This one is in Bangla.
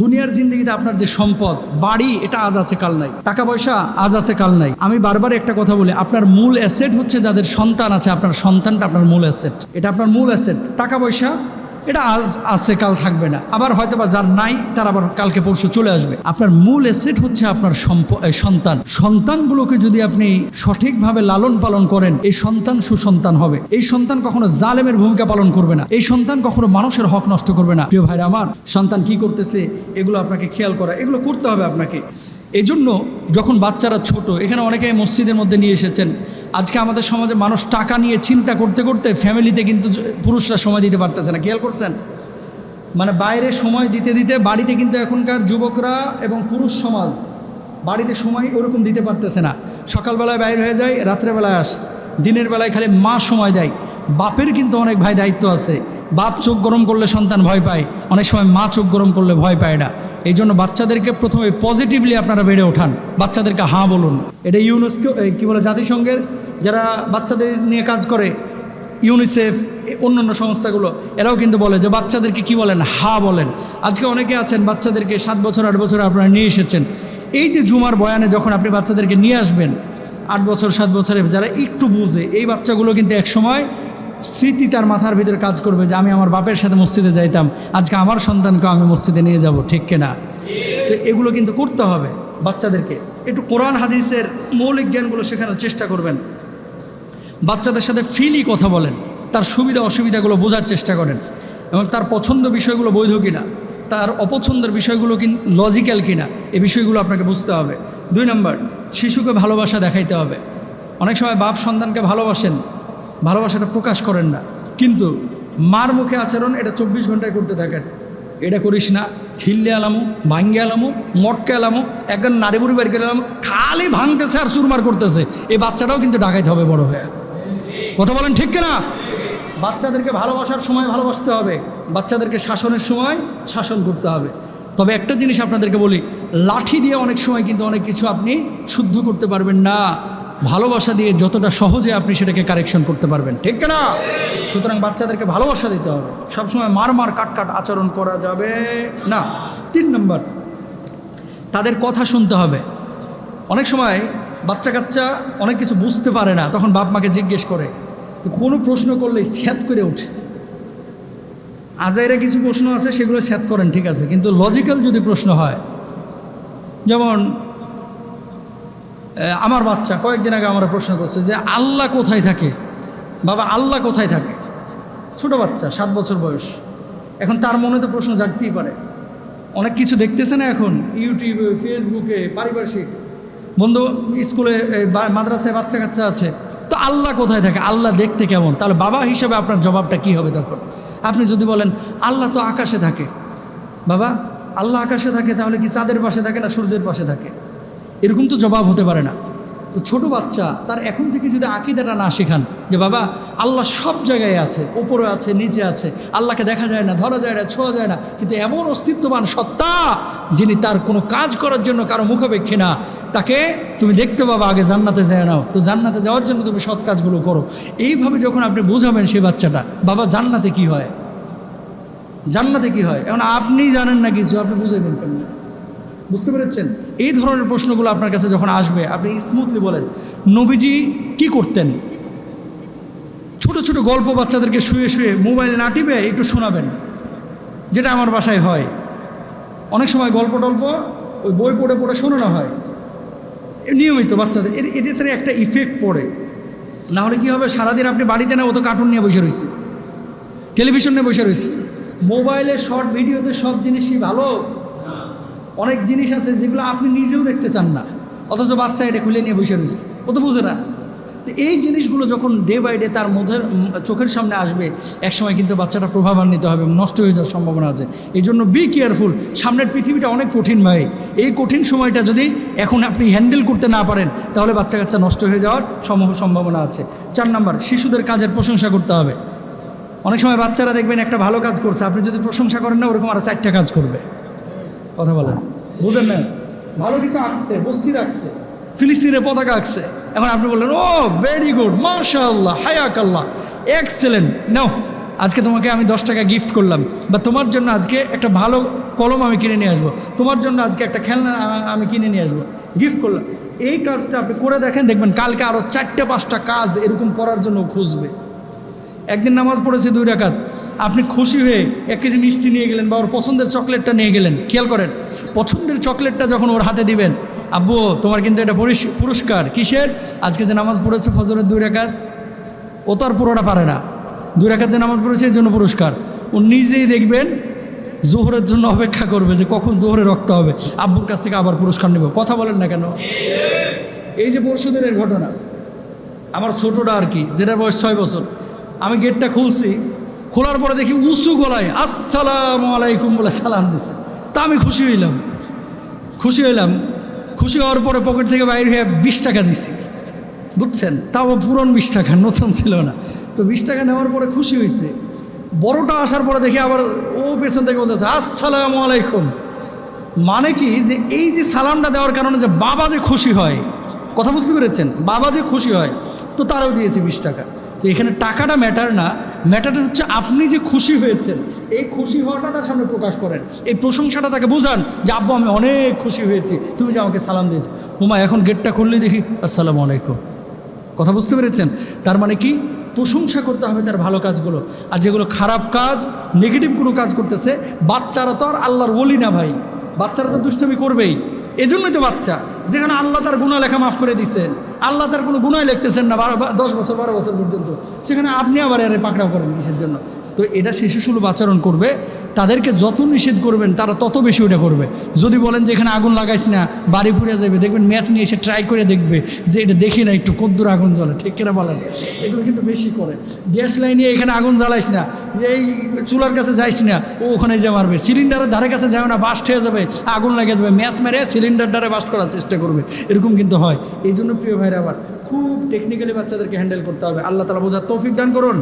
দুনিয়ার জিন্দগিতে আপনার যে সম্পদ, বাড়ি, এটা আজ আছে, কাল নাই। টাকা পয়সা আজ আছে, কাল নাই। আমি বারবার একটা কথা বলি, আপনার মূল অ্যাসেট হচ্ছে যাদের সন্তান আছে, আপনার সন্তানটা আপনার মূল অ্যাসেট এটা আপনার মূল অ্যাসেট টাকা পয়সা এটা আজ আছে, কাল থাকবে না। আবার হয়তো বা যার নাই, তার আবার কালকে পরশু চলে আসবে। আপনার মূল এসেট হচ্ছে আপনার সন্তান। সন্তানগুলোকে যদি আপনি সঠিকভাবে লালন পালন করেন, এই সন্তান সুসন্তান হবে। এই সন্তান কখনো জালেমের ভূমিকা পালন করবে না। এই সন্তান কখনো মানুষের হক নষ্ট করবে না। প্রিয় ভাইরা আমার, সন্তান কি করতেছে, এগুলো আপনাকে খেয়াল করা, এগুলো করতে হবে আপনাকে। এই জন্য যখন বাচ্চারা ছোট, এখানে অনেকে মসজিদের মধ্যে নিয়ে এসেছেন আজকে আমাদের সমাজে মানুষ টাকা নিয়ে চিন্তা করতে করতে ফ্যামিলিতে কিন্তু পুরুষরা সময় দিতে পারতেছে না। খেয়াল করছেন? মানে বাইরে সময় দিতে দিতে বাড়িতে কিন্তু এখনকার যুবকরা এবং পুরুষ সমাজ বাড়িতে সময় ওরকম দিতে পারতেছে না। সকালবেলায় বাইরে হয়ে যায়, রাত্রেবেলায় আসে। দিনের বেলায় খালি মা সময় দেয়। বাপের কিন্তু অনেক ভাই দায়িত্ব আছে। বাপ চোখ গরম করলে সন্তান ভয় পায়। অনেক সময় মা চোখ গরম করলে ভয় পায় না। এই জন্য বাচ্চাদেরকে প্রথমে পজিটিভলি আপনারা বেড়ে ওঠান। বাচ্চাদেরকে হাঁ বলুন। এটা ইউনেস্কো কী বলে, জাতিসংঘের যারা বাচ্চাদের নিয়ে কাজ করে ইউনিসেফ অন্যান্য সংস্থাগুলো, এরাও কিন্তু বলে যে বাচ্চাদেরকে কি বলেন? হা বলেন। আজকে অনেকে আছেন বাচ্চাদেরকে সাত বছর, আট বছর আপনারা নিয়ে এসেছেন। এই যে জুমার বয়ানে যখন আপনি বাচ্চাদেরকে নিয়ে আসবেন, আট বছর, সাত বছরে যারা একটু বুঝে, এই বাচ্চাগুলো কিন্তু এক সময় স্মৃতি তার মাথার ভিতরে কাজ করবে যে আমি আমার বাপের সাথে মসজিদে যাইতাম, আজকে আমার সন্তানকে আমি মসজিদে নিয়ে যাব, ঠিক কিনা তো এগুলো কিন্তু করতে হবে বাচ্চাদেরকে। একটু কোরআন, হাদিসের মৌলিক জ্ঞানগুলো শেখানোর চেষ্টা করবেন। বাচ্চাদের সাথে ফ্রিলি কথা বলেন, তার সুবিধা অসুবিধাগুলো বোঝার চেষ্টা করেন এবং তার পছন্দ বিষয়গুলো বৈধ কিনা, তার অপছন্দের বিষয়গুলো কিন লজিক্যাল কিনা এই বিষয়গুলো আপনাকে বুঝতে হবে। দুই নম্বর, শিশুকে ভালোবাসা দেখাইতে হবে। অনেক সময় বাপ সন্তানকে ভালোবাসেন, ভালোবাসাটা প্রকাশ করেন না। কিন্তু মার মুখে আচরণ, এটা চব্বিশ ঘন্টায় করতে থাকেন। এটা করিস না ছিল্লে আলামু, ভাঙ্গে আলামু, মটকে আলামু, একজন নারী বুড়ি বের আলামু, খালি ভাঙতেছে আর চুরমার করতেছে। এই বাচ্চাটাও কিন্তু ডাকাইতে হবে বড় হয়ে। কথা বলেন ঠিক কিনা? বাচ্চাদেরকে ভালোবাসার সময় ভালোবাসতে হবে। বাচ্চাদেরকে শাসনের সময় শাসন করতে হবে। তবে একটা জিনিস আপনাদেরকে বলি, লাঠি দিয়ে অনেক সময় কিন্তু অনেক কিছু আপনি শুদ্ধ করতে পারবেন না। ভালোবাসা দিয়ে যতটা সহজে আপনি সেটাকে কারেকশন করতে পারবেন, ঠিক না সুতরাং বাচ্চাদেরকে ভালোবাসা দিতে হবে। সবসময় মার মার কাট কাট আচরণ করা যাবে না। তিন নম্বর, তাদের কথা শুনতে হবে। অনেক সময় বাচ্চা কাচ্চা অনেক কিছু বুঝতে পারে না, তখন বাপ মাকে জিজ্ঞেস করে কোনো প্রশ্ন করলেই স্যাত করে ওঠে। আজাইরা কিছু প্রশ্ন আছে, সেগুলো স্যাত করেন, ঠিক আছে। কিন্তু লজিক্যাল যদি প্রশ্ন হয়, যেমন আমার বাচ্চা, কয়েকদিন আগে আমরা প্রশ্ন করছে যে, আল্লাহ কোথায় থাকে? বাবা, আল্লাহ কোথায় থাকে? ছোট বাচ্চা, সাত বছর বয়স। এখন তার মনে তো প্রশ্ন জাগতেই পারে। অনেক কিছু দেখতেছে না এখন ইউটিউবে ফেসবুকে পারিপার্শ্বিক। বন্ধু, স্কুলে মাদ্রাসায় বাচ্চা কাচ্চা আছে। তো আল্লাহ কোথায় থাকে? আল্লাহ দেখতে কেমন? তাহলে বাবা হিসেবে আপনার জবাবটা কি হবে তখন? আপনি যদি বলেন, আল্লাহ তো আকাশে থাকে। বাবা, আল্লাহ আকাশে থাকে তাহলে কি চাঁদের পাশে থাকে না সূর্যের পাশে থাকে? এরকম তো জবাব হতে পারে না। তো ছোট বাচ্চা, তার এখন থেকে যদি আকিদাটা না শেখান, যে বাবা, আল্লাহ সব জায়গায় আছে, ওপরে আছে, নিচে আছে, আল্লাহকে দেখা যায় না, ধরা যায় না, ছোঁয়া যায় না, কিন্তু এমন অস্তিত্ববান সত্তা যিনি তার কোনো কাজ করার জন্য কারও মুখাপেক্ষী না, তাকে তুমি দেখতে পাবা, আগে জান্নাতে যায় নাও। তো জান্নাতে যাওয়ার জন্য তুমি সৎ কাজগুলো করো। এইভাবে যখন আপনি বোঝাবেন সেই বাচ্চাটা, বাবা, জান্নাতে কি হয়? জান্নাতে কি হয়? এখন আপনি জানেন না কিছু, আপনি বুঝাইবেন কেমন? বুঝতে পেরেছেন? এই ধরনের প্রশ্নগুলো আপনার কাছে যখন আসবে, আপনি স্মুথলি বলেন, নবীজি কি করতেন? ছোট ছোট গল্প বাচ্চাদেরকে শুয়ে শুয়ে মোবাইল না টিপে একটু শোনাবেন, যেটা আমার বাসায় হয়। অনেক সময় গল্প টল্প ওই বই পড়ে পড়ে শোনানো হয়। নিয়মিত বাচ্চাদের এর এটাতে একটা ইফেক্ট পড়ে। না হলে কী হবে, সারাদিন আপনি বাড়িতে না ও তো কার্টুন নিয়ে বসে রয়েছে টেলিভিশন নিয়ে বসে রয়েছে। মোবাইলে শর্ট ভিডিওতে সব জিনিসই ভালো। অনেক জিনিস আছে যেগুলো আপনি নিজেও দেখতে চান না। অথচ বাচ্চা এটা খুলে নিয়ে বসে রয়েছে। ও তো বুঝে না। এই জিনিসগুলো যখন ডে বাই ডে তার মধ্যে চোখের সামনে আসবে, একসময় কিন্তু বাচ্চাটা প্রভাবান্বিত হবে নষ্ট হয়ে যাওয়ার সম্ভাবনা আছে। এই জন্য বি কেয়ারফুল সামনের পৃথিবীটা অনেক কঠিন ভাই। এই কঠিন সময়টা যদি এখন আপনি হ্যান্ডেল করতে না পারেন, তাহলে বাচ্চা কাচ্চা নষ্ট হয়ে যাওয়ার সমূহ সম্ভাবনা আছে। চার নাম্বার, শিশুদের কাজের প্রশংসা করতে হবে। অনেক সময় বাচ্চারা দেখবেন একটা ভালো কাজ করছে, আপনি যদি প্রশংসা করেন না, ওরকম আরও চারটা কাজ করবে। কথা বলেন। বুঝেন না ভালো কিছু আঁকছে বস্তি রাখছে। ফিলিস্তিনের পতাকা আঁকছে। এখন আপনি বললেন ও ভেরি গুড মাশাআল্লাহ হায়াক আল্লাহ এক্সেলেন্ট নাও আজকে তোমাকে আমি দশ টাকা গিফট করলাম। বা তোমার জন্য আজকে একটা ভালো কলম আমি কিনে নিয়ে আসব। তোমার জন্য আজকে একটা খেলনা আমি কিনে নিয়ে আসব। গিফট করলাম। এই কাজটা আপনি করে দেখেন দেখবেন কালকে আরও চারটে পাঁচটা কাজ এরকম করার জন্য খুঁজবে। একদিন নামাজ পড়েছে দুই রাকাত। আপনি খুশি হয়ে এক কেজি মিষ্টি নিয়ে গেলেন বা ওর পছন্দের চকলেটটা নিয়ে গেলেন, খেয়াল করেন, পছন্দের চকলেটটা যখন ওর হাতে দিবেন, আব্বু, তোমার কিন্তু এটা পুরিস- পুরস্কার, কিসের? আজকে যে নামাজ পড়েছে ফজরের দুই রাকাত, ও তো আর পুরোটা পারে না। দুই রাকাত যে নামাজ পড়েছে এর জন্য পুরস্কার। ও নিজেই দেখবেন জোহরের জন্য অপেক্ষা করবে যে কখন জোহরে রক্ত হবে। আব্বুর কাছ থেকে আবার পুরস্কার নেব। কথা বলেন না কেন? এই যে পরশু দিনের ঘটনা, আমার ছোটটা আর কি, যেটার বয়স ছয় বছর, আমি গেটটা খুলছি খোলার পরে দেখি উঁচু গলায়, আসসালামু আলাইকুম বলে সালাম দিছে। তা আমি খুশি হইলাম। খুশি হইলাম। খুশি হওয়ার পরে পকেট থেকে বাইরে হয়ে বিশ টাকা দিছি। বুঝছেন? তাও পুরন বিশ টাকা, নতুন ছিল না। তো বিশ টাকা নেওয়ার পরে খুশি হয়েছে বড়টা আসার পরে দেখি আবার ও পেছন থেকে বলতেছে, আসসালামু আলাইকুম। মানে কি যে এই যে সালামটা দেওয়ার কারণে যে বাবা যে খুশি হয়, কথা বুঝতে পেরেছেন? বাবা যে খুশি হয়, তো তারাও দিয়েছে বিশ টাকা। তো এখানে টাকাটা ম্যাটার না। ম্যাটারটা হচ্ছে আপনি যে খুশি হয়েছেন, এই খুশি হওয়াটা তার সামনে প্রকাশ করেন। এই প্রশংসাটা তাকে বোঝান যে, আব্বু, আমি অনেক খুশি হয়েছি, তুমি যে আমাকে সালাম দিয়েছ। হুমা, এখন গেটটা খুললেই দেখি, আসসালামু আলাইকুম। কথা বুঝতে পেরেছেন? তার মানে কি? প্রশংসা করতে হবে তার ভালো কাজগুলো। আর যেগুলো খারাপ কাজ নেগেটিভ কোনো কাজ করতেছে, বাচ্চারা তো আর আল্লাহর বলি না ভাই। বাচ্চারা তো দুষ্টমি করবেই। এই জন্যই তো বাচ্চা। যেখানে আল্লাহ তার গুণা লেখা মাফ করে দিচ্ছেন আল্লাহ তার কোনো গুণাই লিখতেছেন না, বারো দশ বছর, বারো বছর পর্যন্ত। সেখানে আপনি আবার এর পাকড়াও করেন কিসের জন্য? তো এটা শিশু সুলভ আচরণ করবে। তাদেরকে যত নিষেধ করবেন, তারা তত বেশি ওটা করবে। যদি বলেন যে এখানে আগুন লাগাইস না, বাড়ি পুড়ে যাবে, দেখবেন ম্যাচ নিয়ে এসে ট্রাই করে দেখবে যে এটা দেখি না একটু কদ্দুর আগুন জ্বলে, ঠিক কিনা বলেন? এগুলো কিন্তু বেশি করে। গ্যাস লাইন এখানে আগুন জ্বালাইস না, এই চুলার কাছে যাইস না, ও ওখানে যে মারবে। সিলিন্ডারের ধারে কাছে যাবে না বাস্ট হয়ে যাবে, আগুন লেগে যাবে ম্যাচ মেরে সিলিন্ডার দ্বারা বাস্ট করার চেষ্টা করবে। এরকম কিন্তু হয়। এই জন্য প্রিয় ভাইরা আবার খুব টেকনিক্যালি বাচ্চাদেরকে হ্যান্ডেল করতে হবে। আল্লাহ তালা বোঝার তৌফিক দান করুন।